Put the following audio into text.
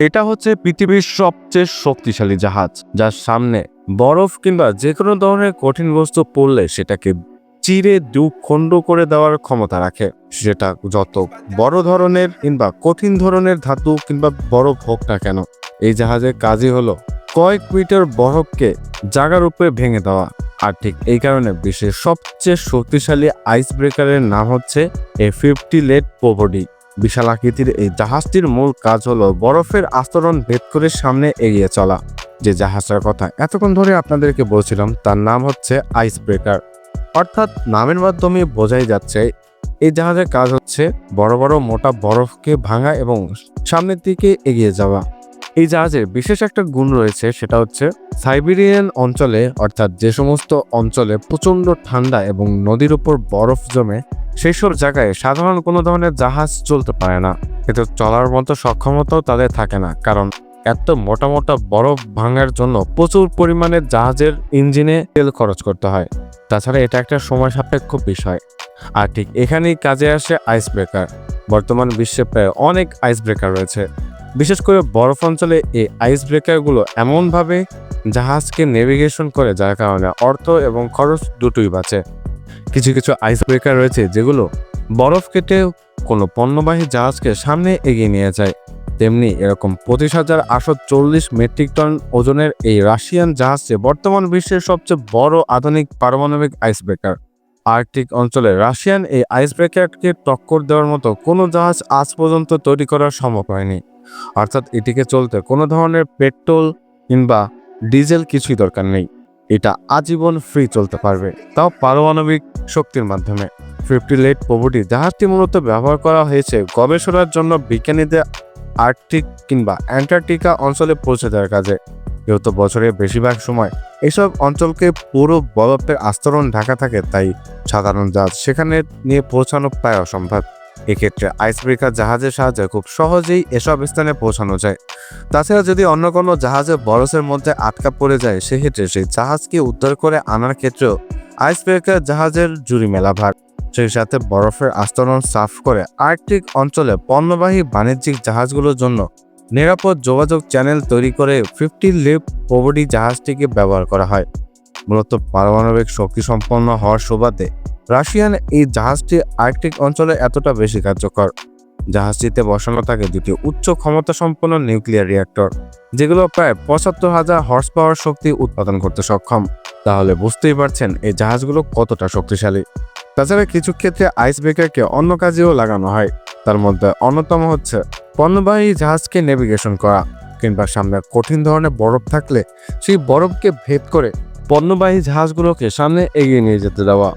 এটা হচ্ছে পৃথিবীর সবচেয়ে শক্তিশালী জাহাজ, যার সামনে বরফ কিংবা যে কোনো ধরনের কঠিন বস্তু পড়লে সেটাকে চিরে দু খণ্ড করে দেওয়ার ক্ষমতা রাখে। সেটা যত বড় ধরনের কিংবা কঠিন ধরনের ধাতু কিংবা বরফ হোক না কেন, এই জাহাজের কাজই হলো কয়েক মিটার বরফকে জাগার উপরে ভেঙে দেওয়া। আর ঠিক এই কারণে বিশ্বের সবচেয়ে শক্তিশালী আইস ব্রেকারের নাম হচ্ছে এ ফিফটি লেট পোভডি বিশাল আকৃতির এই জাহাজটির মূল কাজ হলো বরফের আস্তরণ ভেদ করে সামনে এগিয়ে চলা। যে জাহাজটার কথা এতক্ষণ ধরে আপনাদেরকে বলছিলাম, তার নাম হচ্ছে আইস ব্রেকার অর্থাৎ নামের মাধ্যমে বোঝাই যাচ্ছে, এই জাহাজের কাজ হচ্ছে বড় বড় মোটা বরফকে ভাঙা এবং সামনের দিকে এগিয়ে যাওয়া। এই জাহাজের বিশেষ একটা গুণ রয়েছে, সেটা হচ্ছে সাইবেরিয়ান অঞ্চলে, অর্থাৎ যে সমস্ত অঞ্চলে প্রচণ্ড ঠান্ডা এবং নদীর উপর বরফ জমে সেই সব জায়গায় সাধারণ কোনো ধরনের জাহাজ চলতে পারে না। এতে চলার মতো সক্ষমতাও তাদের থাকে না, কারণ এত মোটা মোটা বরফ ভাঙার জন্য প্রচুর পরিমাণে জাহাজের ইঞ্জিনে তেল খরচ করতে হয়। তাছাড়া এটা একটা সময় সাপেক্ষ বিষয়। আর ঠিক এখানেই কাজে আসে আইস ব্রেকার বর্তমান বিশ্বে প্রায় অনেক আইস ব্রেকার রয়েছে। বিশেষ করে বরফ অঞ্চলে এই আইস ব্রেকারগুলো এমনভাবে জাহাজকে নেভিগেশন করে, যার কারণে অর্থ এবং খরচ দুটোই বাঁচে। কিছু কিছু আইস ব্রেকার রয়েছে যেগুলো বরফ কেটে কোনো পণ্যবাহী জাহাজকে সামনে এগিয়ে নিয়ে যায়। তেমনি এরকম পঁচিশ হাজার আটশো চল্লিশ মেট্রিক টন ওজনের এই রাশিয়ান জাহাজটি বর্তমান বিশ্বের সবচেয়ে বড় আধুনিক পারমাণবিক আইস ব্রেকার আর্কটিক অঞ্চলে রাশিয়ান এই আইস ব্রেকারকে টক্কর দেওয়ার মতো কোনো জাহাজ আজ পর্যন্ত তৈরি করা সম্ভব হয়নি। অর্থাৎ এটিকে চলতে কোনো ধরনের পেট্রোল কিংবা ডিজেল কিছুই দরকার নেই। এটা আজীবন ফ্রি চলতে পারবে, তাও পারমাণবিক শক্তির মাধ্যমে। ফিফটি লেট প্রভুটি জাহাজটি মূলত ব্যবহার করা হয়েছে গবেষণার জন্য বিজ্ঞানীদের আর্কটিক কিংবা অ্যান্টার্কটিকা অঞ্চলে পৌঁছে দেওয়ার কাজে। যেহেতু বছরের বেশিরভাগ সময় এসব অঞ্চলকে পুরো বরফের আস্তরণ ঢাকা থাকে, তাই সাধারণ জাহাজ সেখানে নিয়ে পৌঁছানো প্রায় অসম্ভব। এক্ষেত্রে আইস ব্রেকার জাহাজের সাহায্যে খুব সহজেই এসব স্থানে পৌঁছানো যায়। তাছাড়া যদি অন্য কোনো জাহাজে বরফের মধ্যে আটকা পড়ে যায়, সেক্ষেত্রে সেই জাহাজকে উদ্ধার করে আনার ক্ষেত্রেও আইস ব্রেকার জাহাজের জুরি মেলা ভার। সেই সাথে বরফের আস্তরণ সাফ করে আর্কটিক অঞ্চলে পণ্যবাহী বাণিজ্যিক জাহাজগুলোর জন্য নিরাপদ যোগাযোগ চ্যানেল তৈরি করে ফিফটি লিপ প্রবডি জাহাজটিকে ব্যবহার করা হয়। মূলত পারমাণবিক শক্তি সম্পন্ন হওয়ার সুবাদে রাশিয়ান এই জাহাজটি আর্কটিক অঞ্চলে এতটা বেশি কার্যকর। জাহাজটিতে বসানো থাকে দুটি উচ্চ ক্ষমতা সম্পন্ন নিউক্লিয়ার রিঅ্যাক্টর যেগুলো প্রায় পঁচাত্তর হাজার হর্স পাওয়ার শক্তি উৎপাদন করতে সক্ষম। তাহলে বুঝতেই পারছেন এই জাহাজগুলো কতটা শক্তিশালী। তাছাড়া কিছু ক্ষেত্রে আইস ব্রেকারকে অন্য কাজেও লাগানো হয়। তার মধ্যে অন্যতম হচ্ছে পণ্যবাহী জাহাজকে নেভিগেশন করা, কিংবা সামনে কঠিন ধরনের বরফ থাকলে সেই বরফকে ভেদ করে পণ্যবাহী জাহাজগুলোকে সামনে এগিয়ে নিয়ে যেতে দেওয়া।